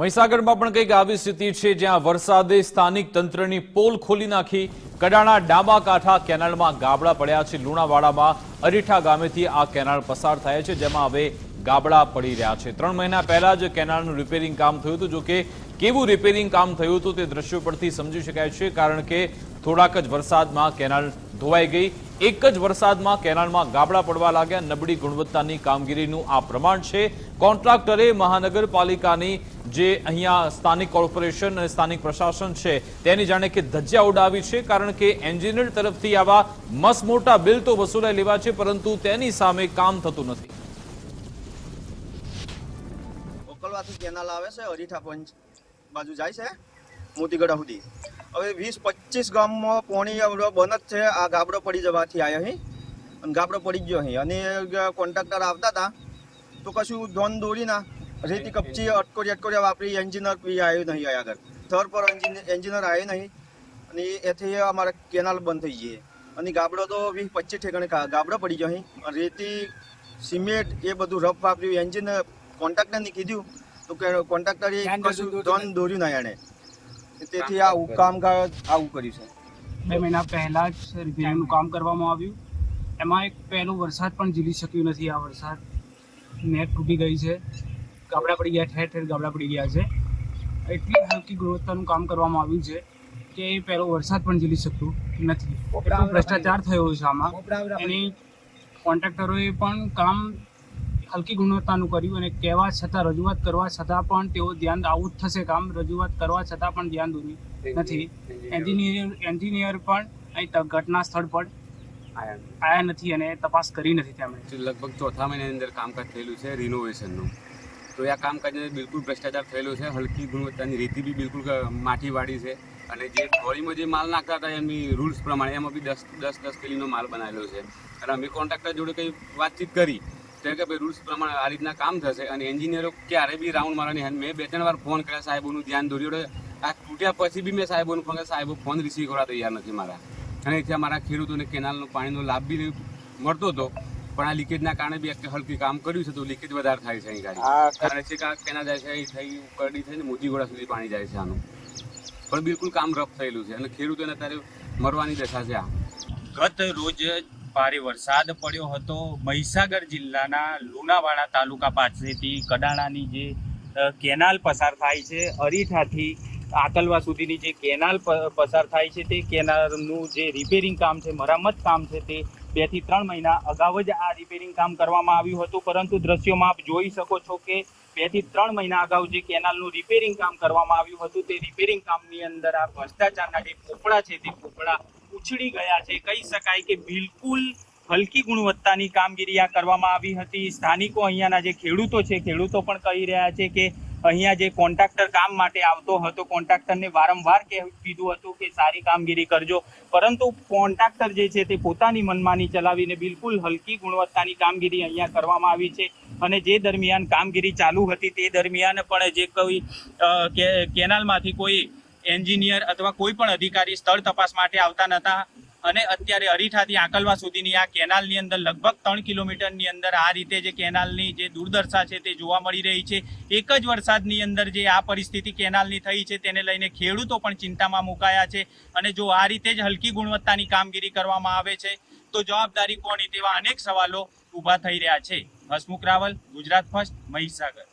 મહીસાગરમાં પણ કંઈક આવી સ્થિતિ છે જ્યાં વરસાદે સ્થાનિક તંત્રની પોલ ખોલી નાખી. કડાણા ડાબા કાંઠા કેનાલમાં ગાબડા પડ્યા છે. લુણાવાડામાં અરીઠા ગામેથી આ કેનાલ પસાર થાય છે, જેમાં હવે ગાબડા પડી રહ્યા છે. ત્રણ મહિના પહેલા જ કેનાલનું રિપેરિંગ કામ થયું હતું. જો કે કેવું રિપેરિંગ કામ થયું હતું તે દ્રશ્યો પરથી સમજી શકાય છે, કારણ કે થોડાક જ વરસાદમાં કેનાલ ધોવાઈ ગઈ. એક જ વરસાદમાં કેનાલમાં ગાબડા પડવા લાગ્યા. નબળી ગુણવત્તાની કામગીરીનું આ પ્રમાણ છે. કોન્ટ્રાક્ટરે મહાનગરપાલિકાની જે અહીંયા સ્થાનિક કોર્પોરેશન અને સ્થાનિક પ્રશાસન છે, તેની જાણે કે ધજ્જા ઉડાવી છે, કારણ કે એન્જિનિયર તરફથી આવા મસમોટા બિલ તો વસૂલાઈ લેવા છે, પરંતુ તેની સામે કામ થતું નથી. મોકલવાથી કેનાલ આવે છે, અરીઠા પંચ બાજુ જાય છે, મોતીગઢા સુધી. હવે વીસ પચીસ ગામમાં પોણી બન જ છે. આ ગાબડો પડી જવાથી આવ્યો અહીં અને ગાબડો પડી ગયો અહીં અને કોન્ટ્રાક્ટર આવતા હતા તો કશું ધોન દોરી ના. રેતી કપચી અટકોરી અટકોરિયા વાપરી એન્જિનિયર બી આવ્યો નહીં અહીં આગળ. થર પર એન્જિનિયર આવ્યો નહીં. અને એથી અમારે કેનાલ બંધ થઈ ગઈ. અને ગાબડો તો વીસ પચીસ ઠેકાણે ગાબડો પડી ગયો અહીં અને રેતી સિમેન્ટ એ બધું રફ વાપર્યું. એન્જિન કોન્ટ્રાક્ટરને કીધું. તો કોન્ટ્રાક્ટરે કશું ધોન દોર્યું ના એણે. તેથી આ કામકાજ આવું કર્યું છે. બે મહિના પહેલા જ રિપેરિંગનું કામ કરવામાં આવ્યું. એમાં એક પહેલો વરસાદ પણ ઝીલી શક્યું નથી આ વરસાદ. નેટ તૂટી ગઈ છે. ગાબડા પડી ગયા ઠેર ઠેર ગાબડા પડી ગયા છે. એટલી હલકી ગુણવત્તાનું કામ કરવામાં આવ્યું છે કે એ પહેલો વરસાદ પણ ઝીલી શકતું નથી. ભ્રષ્ટાચાર થયો છે આમાં. એની કોન્ટ્રાક્ટરોએ પણ કામ હલકી ગુણવત્તાનું કર્યું અને કહેવા છતાં રજૂઆત કરવા છતાં પણ તેઓ ધ્યાન આવું જ થશે. કામ રજૂઆત કરવા છતાં પણ ધ્યાન દોર્યું નથી. એન્જિનિયર એન્જિનિયર પણ અહીં ઘટના સ્થળ પર આયા નથી. અને તપાસ કરી નથી તેમણે. લગભગ ચોથા મહિનાની અંદર કામકાજ થયેલું છે રિનોવેશનનું તો આ કામકાજની અંદર બિલકુલ ભ્રષ્ટાચાર થયેલો છે. હલકી ગુણવત્તાની રીતિ બી બિલકુલ માઠીવાળી છે. અને જે ટ્રોલીમાં જે માલ નાખતા હતા એમની રૂલ્સ પ્રમાણે એમાં બી દસ દસ દસ કિલોનો માલ બનાવેલો છે. અને અમે કોન્ટ્રાક્ટર જોડે કંઈ વાતચીત કરી. તો કે ભાઈ રૂલ્સ પ્રમાણે આ રીતના કામ થશે અને એન્જિનિયરો ક્યારે બી રાઉન્ડ મારવાની હેન મેં બે ત્રણ વાર ફોન કર્યા સાહેબોનું ધ્યાન દોર્યું આ તૂટ્યા પછી બી મેં સાહેબોનું ફોન કર્યા સાહેબો ફોન રિસીવ કરવા તૈયાર નથી મારા. અને એથી અમારા ખેડૂતોને કેનાલનું પાણીનો લાભ બી મળતો હતો પણ આ લીકેજના કારણે બી એક હલકી કામ કર્યું છે તો લીકેજ વધારે થાય છે અહીં ગાડી. કારણ છે કે કેના જાય છે અહીં થઈ કરડી થઈને મોતીગોળા સુધી પાણી જાય છે આનું. પણ બિલકુલ કામ રફ થયેલું છે અને ખેડૂતોને અત્યારે મરવાની દશા છે આ. ગત રોજ ભારે વરસાદ પડ્યો હતો. મહીસાગર જિલ્લાના લુણાવાડા તાલુકા પાસેથી કડાણાની જે કેનાલ પસાર થાય છે, અરીઠાથી આકલવા સુધીની જે કેનાલ પસાર થાય છે, તે કેનાલનું જે રિપેરિંગ કામ છે, મરામત કામ છે, તે બેથી ત્રણ મહિના અગાઉ જ આ રિપેરિંગ કામ કરવામાં આવ્યું હતું. પરંતુ દ્રશ્યોમાં આપ જોઈ શકો છો કે બેથી ત્રણ મહિના અગાઉ જે કેનાલનું રિપેરિંગ કામ કરવામાં આવ્યું હતું, તે રિપેરિંગ કામની અંદર આ ભ્રષ્ટાચારના જે પોપડા છે, તે પોપડા ઉછળી ગયા છે. કહી શકાય કે બિલકુલ હલકી ગુણવત્તાની કામગીરી આ કરવામાં આવી હતી. સ્થાનિકો અહીંયાના જે ખેડૂતો છે, ખેડૂતો પણ કહી રહ્યા છે કે અહીંયા જે કોન્ટ્રાક્ટર કામ માટે આવતો હતો, કોન્ટ્રાક્ટરને વારંવાર કીધું હતું કે સારી કામગીરી કરજો. પરંતુ કોન્ટ્રાક્ટર જે છે તે પોતાની મનમાની ચલાવીને બિલકુલ હલકી ગુણવત્તાની કામગીરી અહીંયા કરવામાં આવી છે. અને જે દરમિયાન કામગીરી ચાલુ હતી તે દરમિયાન પણ જે કોઈ કેનાલમાંથી કોઈ એન્જિનિયર અથવા કોઈ પણ અધિકારી સ્થળ તપાસ માટે આવતા નહોતા અને અત્યારે અરીઠાથી આંકલવા સુધીની આ કેનાલની અંદર લગભગ ત્રણ કિલોમીટરની અંદર આ રીતે જે કેનાલની જે દુર્દશા છે તે જોવા મળી રહી છે. એક જ વરસાદની અંદર જે આ પરિસ્થિતિ કેનાલની થઈ છે તેને લઈને ખેડૂતો પણ ચિંતામાં મુકાયા છે. અને જો આ રીતે જ હલકી ગુણવત્તાની કામગીરી કરવામાં આવે છે, તો જવાબદારી કોની તેવા અનેક સવાલો ઊભા થઈ રહ્યા છે. હસમુખ રાવલ, ગુજરાત ફર્સ્ટ, મહીસાગર.